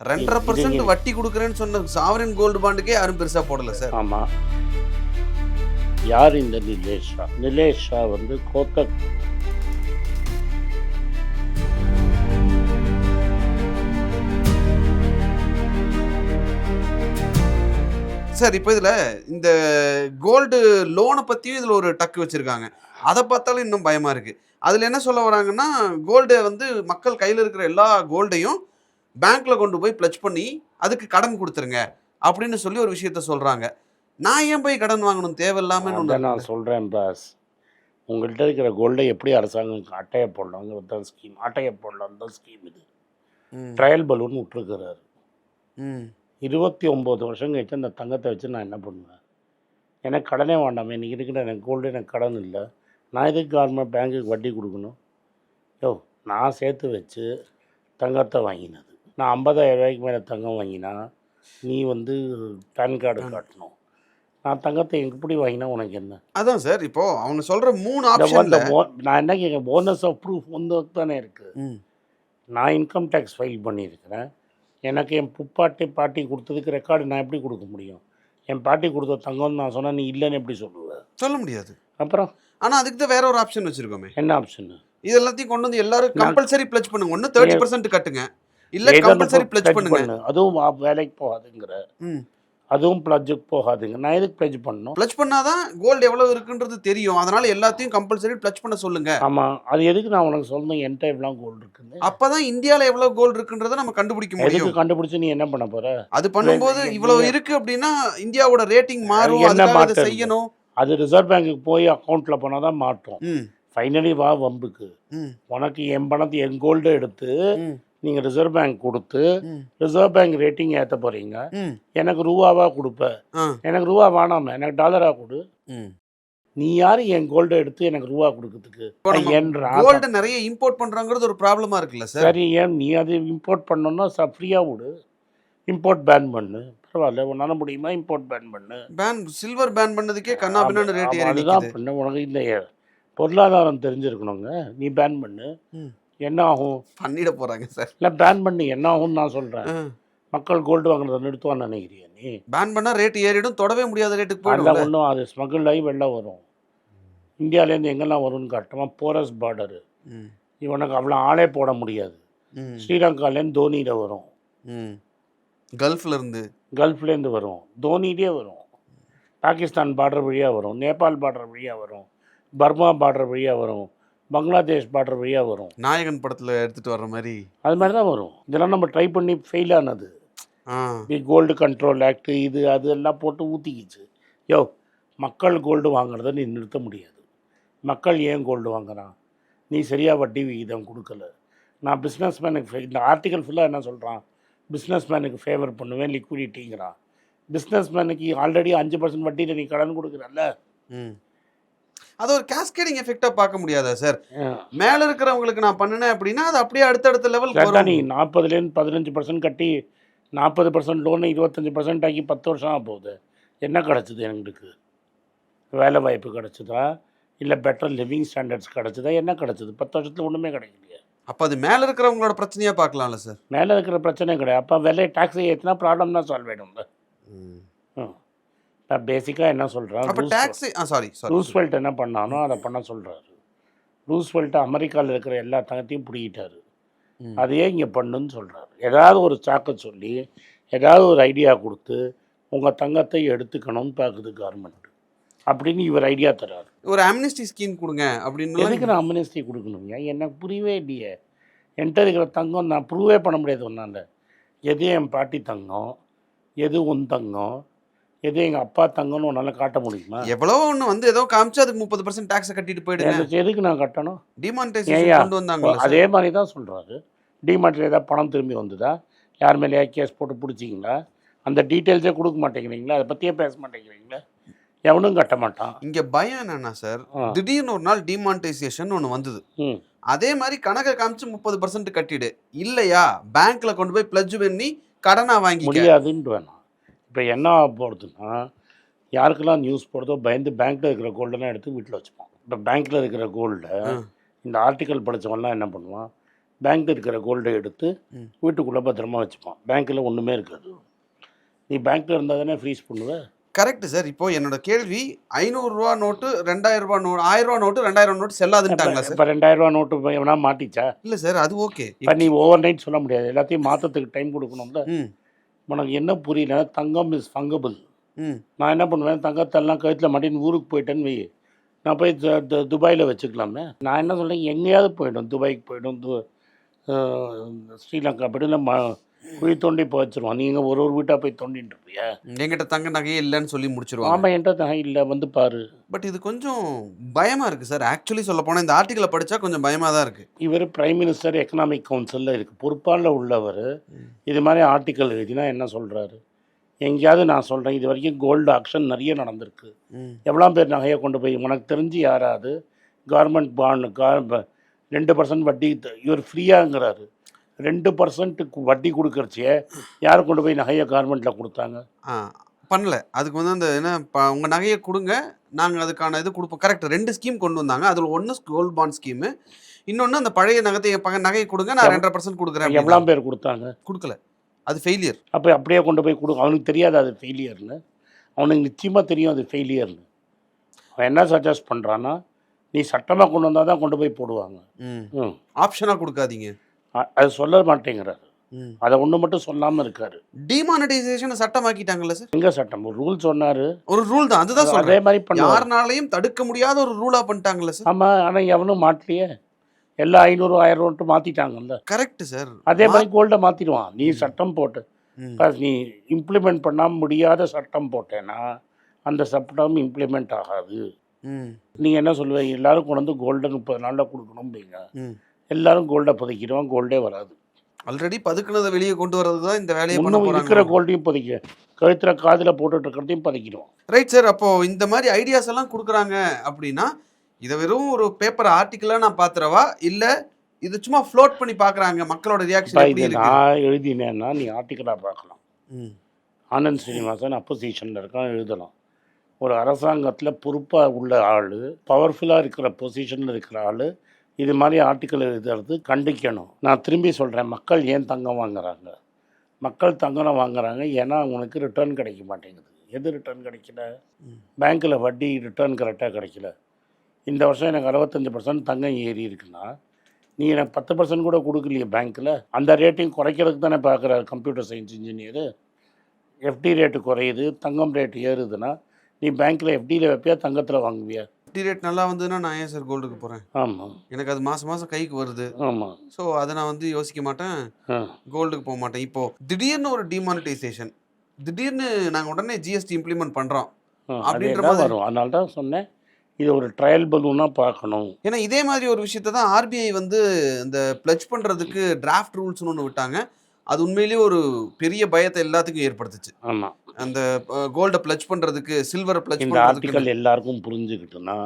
ரெண்டரை பர்சன்ட் வட்டி கொடுக்குறேன்னு சொன்ன சாவரின் கோல்டு பாண்டுக்கே யாரும் பெருசா போடல சார். ஆமாம் யார் இந்த நிலேஷ் ஷா? நிலேஷ் ஷா வந்து கோத்தக் சார் இப்போ இதுல இந்த கோல்டு லோனை பத்தியும் இதுல ஒரு டக்கு வச்சிருக்காங்க. அதை பார்த்தாலும் இன்னும் பயமா இருக்கு. அதுல என்ன சொல்ல வராங்கன்னா கோல்டு வந்து மக்கள் கையில இருக்கிற எல்லா கோல்டையும் பேங்க்ல கொண்டு போய் ப்ளச் பண்ணி அதுக்கு கடன் கொடுத்துருங்க அப்படின்னு சொல்லி ஒரு விஷயத்த சொல்றாங்க. நான் ஏன் போய் கடன் வாங்கணும்? தேவையில்லாம அதை நான் சொல்கிறேன் பாஸ் உங்கள்கிட்ட இருக்கிற கோல்டை எப்படி அரசாங்கம் அட்டையை போடலாங்கிற தான் ஸ்கீம் அட்டையை போடலாம் தான் ஸ்கீம் இது. ட்ரையல் பலூன் விட்டுருக்கிறாரு. இருபத்தி ஒம்பது வருஷம் கழிச்சு அந்த தங்கத்தை வச்சு நான் என்ன பண்ணுவேன்? எனக்கு கடனே வேண்டாமே இன்றைக்கி இருக்கிற எனக்கு கோல்டு எனக்கு கடன் இல்லை. நான் எதுக்கு கவர்மெண்ட் பேங்க்குக்கு வட்டி கொடுக்கணும்? யோ நான் சேர்த்து வச்சு தங்கத்தை வாங்கினது. நான் ஐம்பதாயிரம் ரூபாய்க்கு மேலே தங்கம் வாங்கினா நீ வந்து பேன் கார்டு காட்டணும். நான் தங்கத்தை எப்படி வாங்கினா உனக்கு என்ன? அதான் சார் இப்போ அவங்க சொல்ற மூணு mo- நான் என்ன கேட்க போனஸ் ஆஃப் ப்ரூஃப் வந்து தானே இருக்குது நான் இன்கம் டேக்ஸ் ஃபைல் பண்ணியிருக்கிறேன். எனக்கு என் புப்பாட்டி பாட்டி கொடுத்ததுக்கு ரெக்கார்டு நான் எப்படி கொடுக்க முடியும்? என் பாட்டி கொடுத்த தங்கம்னு நான் சொன்னால் நீ இல்லைன்னு எப்படி சொல்லுவேன் சொல்ல முடியாது. அப்புறம்? ஆனா அதுக்கு தான் வேற ஒரு ஆப்ஷன் வச்சிருக்கோமே. என்ன ஆப்ஷன் இது எல்லாத்தையும் கொண்டு வந்து எல்லாரும் கம்பல்சரி பிளச் பண்ணுங்க. ஒன்னு தேர்ட்டி பர்சன்ட் கட்டுங்க. இல்ல கம்பல்சரி பிளச் பண்ணுங்க. அதுவும் வேலைக்கு போகாதுங்கிற. அதுவும் ப்ளஜுக்கு போகாதுங்க. நான் எதுக்கு ப்ளஜ் பண்ணணும்? பிளச் பண்ணாதான் கோல்டு எவ்வளவு இருக்குன்றது தெரியும். அதனால எல்லாத்தையும் கம்பல்சரி பிளச் பண்ண சொல்லுங்க. ஆமாம் அது எதுக்கு நான் உனக்கு சொல்லணும் என்கிட்ட எவ்வளோ கோல்டு இருக்குன்னு. அப்பதான் இந்தியால எவ்வளவு கோல்டு இருக்குன்றத நம்ம கண்டுபிடிக்க முடியும். கண்டுபிடிச்சு நீ என்ன பண்ண போற? அது பண்ணும்போது இவ்வளவு இருக்கு அப்படின்னா இந்தியாவோட ரேட்டிங் மாறும். என்ன மாற்றம்? செய்யணும். அது ரிசர்வ் பேங்க்குக்கு போய் அக்கௌண்ட்டில் போனால் தான் மாட்டோம் ஃபைனலி வா வம்புக்கு. உனக்கு என் பணத்தை என் கோல்டு எடுத்து நீங்கள் ரிசர்வ் பேங்க் கொடுத்து ரிசர்வ் பேங்க் ரேட்டிங் ஏற்ற போகிறீங்க ம், எனக்கு ரூபாவா கொடுப்ப. எனக்கு ரூபா வேணாம எனக்கு டாலரா கொடு. நீ யார் என் கோல்டை எடுத்து எனக்கு ரூபா கொடுக்கறதுக்கு. கோல்டு நிறைய இம்போர்ட் பண்றாங்கிறது ஒரு ப்ராப்ளமா இருக்குல்ல சார் சரி ஏன் நீ அது இம்போர்ட் பண்ணணும்னா ச ஃப்ரீயாக விடு. இம்போர்ட் பேன் பண்ணு. பரவாயில்ல உன்னால முடியுமா இம்போர்ட் பேன் பண்ணு? பேன் சில்வர் பேன் பண்ணதுக்கே கண்ணா பின்னான்னு ரேட் அதுதான் பண்ண உனக்கு இந்த பொருளாதாரம் தெரிஞ்சிருக்கணுங்க. நீ பேன் பண்ணு. என்ன ஆகும் பண்ணிட போறாங்க சார். இல்லை பேன் பண்ணு என்ன ஆகும்னு நான் சொல்கிறேன் மக்கள் கோல்டு வாங்குறத நிறுத்துவான்னு நினைக்கிறியா நீ? பேன் பண்ணா ரேட் ஏறிடும் தொடவே முடியாத ரேட்டுக்கு போயிடும் ஒன்றும் அது ஸ்மகிள் ஆகி வெளில வரும். இந்தியாவிலேருந்து எங்கெல்லாம் வரும்னு காட்டுமா? போரஸ் பார்டரு இவனுக்கு அவ்வளோ ஆளே போட முடியாது. ஸ்ரீலங்காலேருந்து தோனியில் வரும். கல்ஃப்ல இருந்து கல்ஃப்லேருந்து வரும். தோனியிலே வரும். பாகிஸ்தான் பார்டர் வழியாக வரும். நேபாள் பார்டர் வழியாக வரும். பர்மா பார்டர் வழியாக வரும். பங்களாதேஷ் பார்டர் வழியாக வரும். நாயகன் படத்துல எடுத்துட்டு வர்ற மாதிரி? அது மாதிரி தான் வரும். இதெல்லாம் நம்ம ட்ரை பண்ணி ஃபெயில் ஆனது. தி கோல்டு கண்ட்ரோல் ஆக்ட் இது அது எல்லாம் போட்டு ஊற்றிக்கிச்சு யோ மக்கள் கோல்டு வாங்குறத நீ நிறுத்த முடியாது. மக்கள் ஏன் கோல்டு வாங்குறான்? நீ சரியாக வட்டி விகிதம் கொடுக்கல. நான் பிஸ்னஸ் மேனுக்கு இந்த ஆர்டிகல் ஃபுல்லாக என்ன சொல்கிறான் பிஸ்னஸ் மேனுக்கு ஃபேவர் பண்ணுவேன் லிக்விடிட்டிங்கிறான் பிஸ்னஸ் மேனுக்கு ஆல்ரெடி அஞ்சு பர்சன்ட் வட்டியில் நீ கடன் கொடுக்குறல்ல. ம். அது ஒரு கேஸ்கேடிங் எஃபெக்டா பார்க்க முடியாதா சார் மேல இருக்கிறவங்களுக்கு நான் பண்ணினேன் அப்படின்னா அது அப்படியே அடுத்தடுத்த லெவல் நீ நாற்பதுலேருந்து பதினஞ்சு பர்சன்ட் கட்டி நாற்பது பர்சன்ட் லோனு இருபத்தஞ்சி பர்சன்ட் ஆக்கி பத்து வருஷம் ஆக போகுது. என்ன கிடச்சிது எங்களுக்கு? வேலை வாய்ப்பு கிடச்சிதா? இல்லை பெட்டர் லிவிங் ஸ்டாண்டர்ட்ஸ் கிடச்சிதா? என்ன கிடச்சிது? பத்து வருஷத்தில் ஒன்றுமே கிடைக்கலையே. அப்ப அது மேல இருக்கிறவங்களோட பிரச்சனையா பார்க்கலாம்ல சார் மேலே இருக்கிற பிரச்சனை கிடையாது. அப்போ விலை டேக்ஸை ஏற்றினா ப்ராப்ளம் தான் சால்வ் ஆகிடும்ல நான் பேசிக்காக என்ன சொல்கிறேன் அப்ப டாக்ஸ் ஆ சாரி சாரி ரூஸ்வெல்ட் என்ன பண்ணானோ அதை பண்ண சொல்கிறாரு ரூஸ்வெல்ட் அமெரிக்காவில் இருக்கிற எல்லா தங்கத்தையும் பிடிக்கிட்டாரு. அதையே இங்கே பண்ணுன்னு சொல்கிறாரு ஏதாவது ஒரு சாக்க சொல்லி ஏதாவது ஒரு ஐடியா கொடுத்து உங்கள் தங்கத்தை எடுத்துக்கணும்னு பார்க்குது கவர்மெண்ட் அப்படின்னு இவர் ஐடியா தர்றாரு. ஒரு அம்னிஸ்டி ஸ்கீம் கொடுங்க அப்படின்னு எதுக்கு நான் அம்னஸ்டி கொடுக்கணுங்க எனக்கு புரியவே இல்லையே. என்கிட்ட இருக்கிற தங்கம் நான் ப்ரூவே பண்ண முடியாது ஒன்றாண்ட எது என் பாட்டி தங்கம்? எது உன் தங்கம்? எது எங்கள் அப்பா தங்கம்னு உன்னால் காட்ட முடியுமா? எவ்வளவோ ஒண்ணு வந்து ஏதோ காமிச்சு அதுக்கு முப்பது பர்சன்ட் டாக்ஸ் கட்டிட்டு போயிடுங்க. எதுக்கு நான் கட்டணும்? டிமானிட்டைசேஷன் கொண்டு வந்தாங்க அதே மாதிரி தான் சொல்கிறாரு டிமார்ட்டில் ஏதாவது பணம் திரும்பி வந்ததா? யார் மேலேயா கேஸ் போட்டு பிடிச்சிங்களா? அந்த டீட்டெயில்ஸே கொடுக்க மாட்டேங்கிறீங்களா? அதை பற்றியே பேச மாட்டேங்கிறீங்களா? எவனும் கட்ட மாட்டான். இங்க பயம் என்னன்னா சார். திடீர்னு ஒரு நாள் டிமானிட்டைசேஷன் ஒண்ணு வந்தது. அதே மாதிரி கணக்கை காமிச்சு முப்பது பர்சன்ட் கட்டிடு. இல்லையா? பேங்க்ல கொண்டு போய் பிளட்ஜ் பண்ணி கடனா வாங்கிக்க. முடியாதுன்ட்டு வேணாம். இப்போ என்ன ஆக போகிறதுன்னா யாருக்கெல்லாம் நியூஸ் போடுறதோ பயந்து பேங்க்கில் இருக்கிற கோல்டெல்லாம் எடுத்து வீட்டில் வச்சுப்போம் இப்போ பேங்க்கில் இருக்கிற கோல்டை. இந்த ஆர்டிக்கல் படித்தவன்லாம் என்ன பண்ணுவான்? பேங்க்ல இருக்கிற கோல்டை எடுத்து. வீட்டுக்குள்ளே பத்திரமா வச்சுப்பான். பேங்க்கில் ஒன்றுமே இருக்காது. நீ பேங்க்கில் இருந்தால் தானே ஃப்ரீஸ் பண்ணுவ? கரெக்ட் சார் இப்போ என்னோட கேள்வி ஐநூறுரூவா நோட்டு ரெண்டாயிரம் ரூபா நோட்டு ஆயிரம் ரூபா நோட்டு ரெண்டாயிரம் நோட்டு செல்லாதுன்ட்டாங்களா சார் இப்போ ரெண்டாயிரம் ரூபா நோட்டு எவனா மாட்டிச்சா இல்லை சார் அது ஓகே இப்போ நீ ஓவர் நைட் சொல்ல முடியாது. எல்லாத்தையும் மாற்றத்துக்கு டைம் கொடுக்கணும்ல. உனக்கு என்ன புரியல தங்கம் இஸ் ஃபங்கபிள் நான் என்ன பண்ணுவேன்? தங்கத்தெல்லாம் கழுத்தில் மாட்டின்னு ஊருக்கு போயிட்டேன்னு வை. நான் போய் துபாயில் வச்சுக்கலாமே. நான் என்ன சொல்கிறேன் எங்கேயாவது போயிடும். துபாய்க்கு போயிடும். ஸ்ரீலங்கா போய்ட்டு இல்லை ம குழி தோண்டி இப்போ வச்சுருவான் நீங்கள் ஒரு ஒரு வீட்டாக போய் தோண்டிட்டு இருப்பியா என்கிட்ட தங்க நகையே இல்லைன்னு சொல்லி முடிச்சிருவாங்க. ஆமாம் என்கிட்ட தான் இல்லை. வந்து பாரு. பட் இது கொஞ்சம் பயமா இருக்கு சார் ஆக்சுவலி சொல்ல போனா இந்த ஆர்டிக்கலை படிச்சா கொஞ்சம் பயமா தான் இருக்கு. இவர் பிரைம் மினிஸ்டர் எக்கனாமிக் கவுன்சிலில் இருக்குது பொறுப்பாளில் உள்ளவர். இது மாதிரி ஆர்டிக்கல் எழுதினா என்ன சொல்கிறாரு எங்கேயாவது நான் சொல்கிறேன் இது வரைக்கும் கோல்டு ஆக்ஷன் நிறைய நடந்திருக்கு. எவ்வளோ பேர் நகையை கொண்டு போய் உனக்கு தெரிஞ்சு யாராவது? கவர்மெண்ட் பாண்ட் கார் ரெண்டு பர்சன்ட் வட்டி இவர் ஃப்ரீயாங்கிறாரு ரெண்டு பர்சன்ட்டுக்கு வட்டி கொடுக்கறச்சியே யார் கொண்டு போய் நகையை கார்மெண்ட்டில் கொடுத்தாங்க? ஆ பண்ணல. அதுக்கு வந்து அந்த என்ன ப- உங்க நகையை கொடுங்க. நாங்க அதுக்கான இது கொடுப்போம். கரெக்ட் ரெண்டு ஸ்கீம் கொண்டு வந்தாங்க. அதுல ஒன்று கோல்ட் பாண்ட் ஸ்கீமு இன்னொன்று அந்த பழைய நகத்தை பக நகையை கொடுங்க. நான் ரெண்டரை பர்சன்ட் கொடுக்குறேன் எவ்வளோ. பேர் கொடுத்தாங்க? கொடுக்கல. அது ஃபெயிலியர் அப்போ அப்படியே கொண்டு போய் கொடு அவனுக்கு தெரியாது அது ஃபெயிலியர்னு அவனுக்கு நிச்சயமாக தெரியும் அது ஃபெயிலியர்னு அவன் என்ன சஜஸ்ட் பண்ணுறான்னா நீ சட்டமாக கொண்டு வந்தால் தான் கொண்டு போய் போடுவாங்க. ஆப்ஷனாக கொடுக்காதீங்க. அது சொல்ல மாட்டேங்கிறாரு. அதை ஒன்று மட்டும் சொல்லாமல் இருக்காரு. டிமானிட்டைசேஷனை சட்டமாக்கிட்டாங்கல்ல சார் எங்கே சட்டம்? ஒரு ரூல் சொன்னார். ஒரு ரூல் தான் அதுதான் அதே மாதிரி பண்ணுவார். யாருனாலையும் தடுக்க முடியாத ஒரு ரூலா பண்ணிட்டாங்கல்ல சார் ஆமாம் ஆனால் எவனும் மாட்டலையே. எல்லா ஐநூறு ஆயிரம் ரூபாய் மாற்றிட்டாங்கல்ல கரெக்ட் சார் அதே மாதிரி கோல்டை மாற்றிடுவான் நீ சட்டம் போட்டு நீ இம்ப்ளிமெண்ட் பண்ண முடியாத சட்டம் போட்டேன்னா அந்த சட்டம் இம்ப்ளிமெண்ட் ஆகாது. ம். நீ என்ன சொல்லுவ எல்லாரும் கொண்டு வந்து கோல்டை முப்பது நாளில் கொடுக்கணும்பீங்க. எல்லாரும் கோல்டை புதைக்கிறோம் கோல்டே வராது. ஆல்ரெடி பதுக்குனதை வெளியே கொண்டு வரது தான் இந்த வேலையை பண்ண இன்னும் இருக்கிற போறாங்க கோல்டையும் புதைக்க கழுத்துல காதில் போட்டுட்டு இருக்கிறதையும் புதைக்கிறோம். ரைட் சார் அப்போ இந்த மாதிரி ஐடியாஸ் எல்லாம் கொடுக்குறாங்க அப்படின்னா இதை வெறும் ஒரு பேப்பர் ஆர்டிக்கலா நான் பாத்துறவா இல்ல இது சும்மா ஃப்ளோட் பண்ணி பாக்குறாங்க மக்களோட ரியாக்ஷன் நான் எழுதினேன்னா நீ ஆர்டிக்கலாக பார்க்கலாம். ஆனந்த் ஸ்ரீனிவாசன் அப்போசிஷனில் இருக்கான் எழுதலாம். ஒரு அரசாங்கத்தில் பொறுப்பாக உள்ள ஆள் பவர்ஃபுல்லாக இருக்கிற பொசிஷனில் இருக்கிற ஆள் இது மாதிரி ஆர்டிக்கல் எழுதுறது கண்டிக்கணும். நான் திரும்பி சொல்கிறேன் மக்கள் ஏன் தங்கம் வாங்குறாங்க? மக்கள் தங்கம் வாங்குறாங்க ஏன்னா அவங்களுக்கு ரிட்டர்ன் கிடைக்க மாட்டேங்குது. எது ரிட்டர்ன் கிடைக்கல. பேங்க்கில் வட்டி ரிட்டர்ன் கரெக்டாக கிடைக்கல. இந்த வருஷம் எனக்கு அறுபத்தஞ்சு பர்சன்ட் தங்கம் ஏறி இருக்குன்னா நீ எனக்கு பத்து பர்சன்ட் கூட கொடுக்கலையே பேங்க்கில் அந்த ரேட்டையும் குறைக்கிறதுக்கு தானே பார்க்குறாரு computer science engineer FD rate குறையுது தங்கம் ரேட்டு ஏறுதுன்னா நீ பேங்க்கில் எஃப்டியில் வைப்பியா தங்கத்தில் வாங்குவியா? வட்டி ரேட் நல்லா வந்ததுன்னா நான் ஏன் சார் கோல்டுக்கு போறேன்? ஆமாம் எனக்கு அது மாசம் மாசம் கைக்கு வருது. ஆமாம் ஸோ அதை நான் வந்து யோசிக்க மாட்டேன். கோல்டுக்கு போக மாட்டேன். இப்போ திடீர்னு ஒரு டிமானிட்டைசேஷன் திடீர்னு நாங்க உடனே ஜிஎஸ்டி இம்ப்ளிமெண்ட் பண்றோம். அப்படின்ற மாதிரி- வரும்? அதனால தான் சொன்னேன். இது ஒரு ட்ரையல் பலூனாக பார்க்கணும். ஏன்னா இதே மாதிரி ஒரு விஷயத்தை தான் ஆர்பிஐ வந்து இந்த பிளட்ஜ் பண்றதுக்கு டிராஃப்ட் ரூல்ஸ்னு ஒன்று விட்டாங்க. அது உண்மையிலேயே ஒரு பெரிய பயத்தை எல்லாத்துக்கும் ஏற்படுத்துச்சு. ஆமாம் அந்த கோல்டை பிளட்ஜ் பண்றதுக்கு சில்வரை பிளட்ஜ் இந்த ஆர்டிக்கல் எல்லாருக்கும் புரிஞ்சுக்கிட்டுனா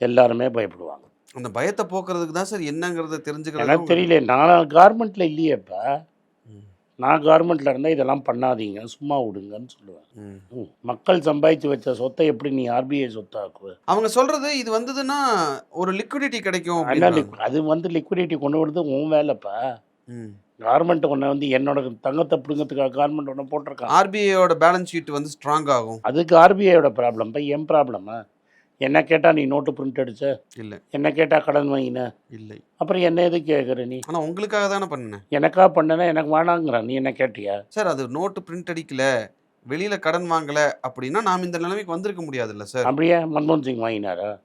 எல்லாருமே பயப்படுவாங்க. அந்த பயத்தை போக்குறதுக்கு தான் சார் என்னங்கிறத எனக்கு தெரிஞ்சுக்கிறது தெரியல நான் கார்மெண்ட்டில் இல்லையே இப்போ நான் கார்மெண்ட்டில் இருந்தால் இதெல்லாம் பண்ணாதீங்க சும்மா விடுங்கன்னு சொல்லுவேன். மக்கள் சம்பாதிச்சு வச்ச சொத்தை எப்படி நீ ஆர்பிஐ சொத்தாக்குவ? அவங்க சொல்றது இது வந்ததுன்னா ஒரு லிக்விடிட்டி கிடைக்கும் அது வந்து லிக்விடிட்டி கொண்டு வரது உன் வேலைப்பா. கார்மெண்ட் ஒன்று வந்து என்னோட தங்கத்தை பிடுங்கிறதுக்காக கார்மெண்ட் ஒன்று போட்டிருக்கான். ஆர்பிஐயோட பேலன்ஸ் ஷீட் வந்து ஸ்ட்ராங் ஆகும். அதுக்கு ஆர்பிஐயோட ப்ராப்ளம் இப்போ என் ப்ராப்ளமா என்ன கேட்டால் நீ நோட்டு பிரிண்ட் அடிச்ச? இல்ல. என்ன கேட்டால் கடன் வாங்கின? இல்லை. அப்புறம் என்ன எது கேட்குற நீ? ஆனா உங்களுக்காக தானே பண்ணேன்? எனக்கா பண்ணனா எனக்கு வேணாங்கிற. நீ என்ன கேட்டியா? சார் அது நோட்டு பிரிண்ட் அடிக்கல. வெளியில கடன் வாங்கல அப்படின்னா நாம் இந்த நிலைமைக்கு வந்திருக்க முடியாதுல்ல சார் அப்படியே? மன்மோகன் சிங் வாங்கினாரா?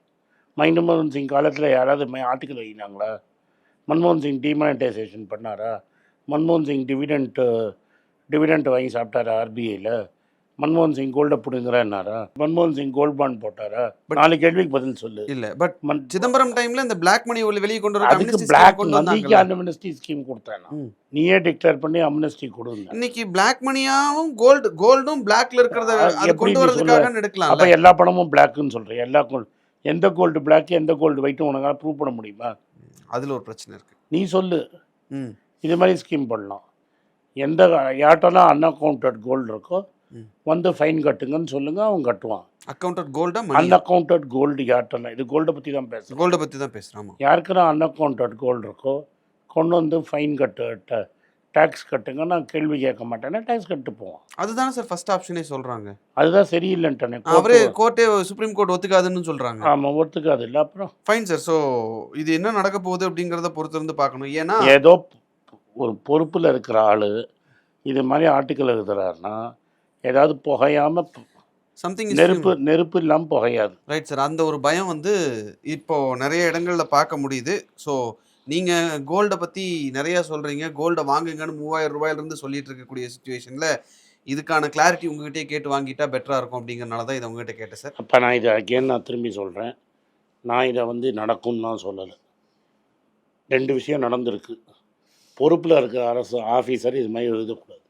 மன்மோகன் சிங் காலத்தில் யாராவது ஆர்டிக்கல் வாங்கினாங்களா மன்மோகன் சிங் டிமானிட்டைசேஷன் பண்ணாரா? மன்மோகன் சிங் டிவிடெண்ட் டிவிடெண்ட் வாங்கி சாப்பிட்டாரா ஆர்பிஐயில் மன்மோகன் சிங் கோல்டை பிடுங்குறாருனாரா மன்மோகன் சிங் கோல்ட் பாண்ட் போட்டாரா? நாலு கேள்விக்கு பதில் சொல்லு. இல்ல பட் மன் சிதம்பரம் டைம்ல இந்த பிளாக் மணி வெளியே கொண்டு வர அதுக்கு பிளாக் வந்தாங்கல்ல. அம்னஸ்டி ஸ்கீம் கொடுத்தானா. நீயே டிக்ளேர் பண்ணி அம்னஸ்டி கொடுங்க. இன்னைக்கு பிளாக் மணியாவும் கோல்டு கோல்டும் பிளாக்ல இருக்கிறத அது கொண்டு வரதுக்காக எடுக்கலாம் அப்போ எல்லா பணமும் பிளாக்குன்னு சொல்கிறேன் எல்லா கோல்டு எந்த கோல்டு பிளாக் எந்த கோல்டு ஒயிட்டும் உனக்கால ப்ரூவ் பண்ண முடியுமா? அதுல ஒரு பிரச்சனை இருக்கு. நீ சொல்லு. ம். இது மாதிரி ஸ்கீம் பண்ணலாம். எந்த யார்ட்டெல்லாம் அன்அக்கௌண்டட் கோல்டு இருக்கோ. வந்து ஃபைன் கட்டுங்கன்னு சொல்லுங்க அவன் கட்டுவான் அக்கௌண்டட் கோல்டா அன்அக்கௌண்டட் கோல்டு யார்ட்டெல்லாம் இது கோல்டை பற்றி தான் பேசுகிறேன் கோல்ட பத்தி தான் பேசுறோம் ஆமா. யாருக்கெல்லாம் அன்அக்கௌண்டட் கோல்டு இருக்கோ கொண்டு வந்து ஃபைன் கட்டு டேக்ஸ் கட்டுங்க நான் கேள்வி கேட்க மாட்டேன்னா டேக்ஸ் கட்டு போவோம். அதுதானே சார் ஃபர்ஸ்ட் ஆப்ஷனே சொல்றாங்க. அதுதான் சரியில்லைன்ட்டானே அவரே கோர்ட்டே சுப்ரீம் கோர்ட் ஒத்துக்காதுன்னு சொல்றாங்க. ஆமாம் ஒத்துக்காது இல்லை அப்புறம்? ஃபைன் சார் ஸோ இது என்ன நடக்க போகுது அப்படிங்கிறத பொறுத்து இருந்து பார்க்கணும். ஏன்னா ஏதோ ஒரு பொறுப்பில் இருக்கிற ஆள் இது மாதிரி ஆர்டிக்கல் எழுதுறாருன்னா ஏதாவது புகையாமல் சம்திங் நெருப்பு நெருப்பு இல்லாமல் புகையாது. ரைட் சார் அந்த ஒரு பயம் வந்து இப்போ நிறைய இடங்கள்ல பார்க்க முடியுது. ஸோ நீங்க கோல்டை பத்தி நிறைய சொல்றீங்க. கோல்டை வாங்குங்கன்னு மூவாயிரம் ரூபாயில இருந்து சொல்லிட்டு இருக்கக்கூடிய சுச்சுவேஷன்ல இதுக்கான கிளாரிட்டி உங்ககிட்டயே கேட்டு வாங்கிட்டா பெட்டரா இருக்கும் அப்படிங்கறனால தான் இதை உங்ககிட்ட கேட்டேன் சார் அப்போ நான் இதை அகேன் நான் திரும்பி சொல்கிறேன் நான் இதை வந்து நடக்கும்லாம் சொல்லலை. ரெண்டு விஷயம் நடந்திருக்கு. பொறுப்பில் இருக்கிற அரசு ஆஃபீஸர் இது மாதிரி எழுதக்கூடாது.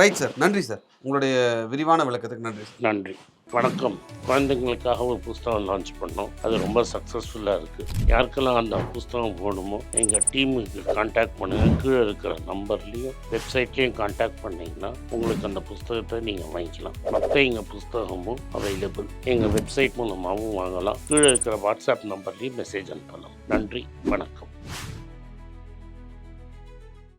ரைட் சார் நன்றி சார் உங்களுடைய விரிவான விளக்கத்துக்கு நன்றி நன்றி. வணக்கம். குழந்தைங்களுக்காக ஒரு புஸ்தகம் லான்ச் பண்ணோம். அது ரொம்ப சக்ஸஸ்ஃபுல்லாக இருக்குது யாருக்கெல்லாம் அந்த புஸ்தகம் போகணுமோ எங்கள் டீமுக்கு காண்டாக்ட் பண்ணுங்கள் கீழே இருக்கிற நம்பர்லேயும் வெப்சைட்லேயும் காண்டாக்ட் பண்ணிங்கன்னா உங்களுக்கு அந்த புஸ்தகத்தை நீங்கள் வாங்கிக்கலாம். மற்ற எங்கள் புஸ்தகமும் அவைலபிள் எங்கள் வெப்சைட் மூலமாகவும் வாங்கலாம். கீழே இருக்கிற வாட்ஸ்அப் நம்பர்லேயும் மெசேஜ் அனுப்பலாம். நன்றி. வணக்கம்.